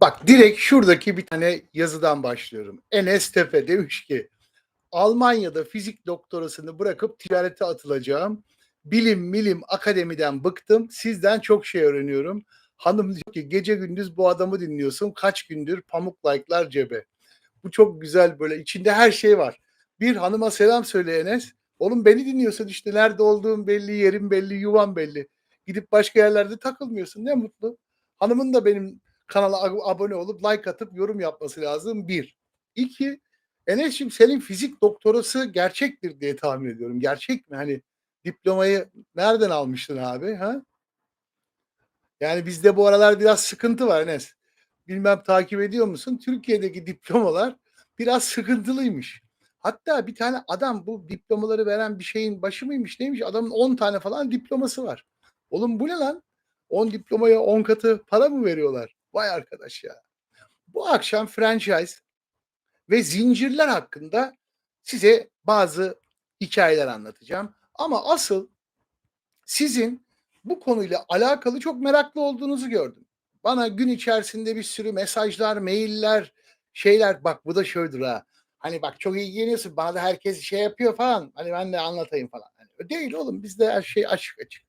Bak direkt şuradaki bir tane yazıdan başlıyorum. Enes Tepe demiş ki Almanya'da fizik doktorasını bırakıp ticarete atılacağım. Bilim milim akademiden bıktım. Sizden çok şey öğreniyorum. Hanım diyor ki gece gündüz bu adamı dinliyorsun. Kaç gündür pamuk like'lar cebe. Bu çok güzel böyle içinde her şey var. Bir hanıma selam söyle Enes. Oğlum beni dinliyorsun işte nerede olduğum belli, yerim belli, yuvam belli. Gidip başka yerlerde takılmıyorsun. Ne mutlu. Hanımın da benim kanala ab- abone olup like atıp yorum yapması lazım. Bir. İki. Enes'cim senin fizik doktorası gerçektir diye tahmin ediyorum. Gerçek mi? Hani diplomayı nereden almıştın abi? Ha? Yani bizde bu aralar biraz sıkıntı var Enes. Bilmem takip ediyor musun? Türkiye'deki diplomalar biraz sıkıntılıymış. Hatta bir tane adam bu diplomaları veren bir şeyin başı mıymış neymiş? Adamın 10 tane falan diploması var. Oğlum bu ne lan? 10 diplomaya 10 katı para mı veriyorlar? Vay arkadaş ya. Bu akşam franchise ve zincirler hakkında size bazı hikayeler anlatacağım. Ama asıl sizin bu konuyla alakalı çok meraklı olduğunuzu gördüm. Bana gün içerisinde bir sürü mesajlar, mailler, şeyler bak bu da şöyledir ha. Hani bak çok ilgileniyorsun bana da herkes şey yapıyor falan. Hani ben de anlatayım falan. Hani değil oğlum bizde her şey açık açık.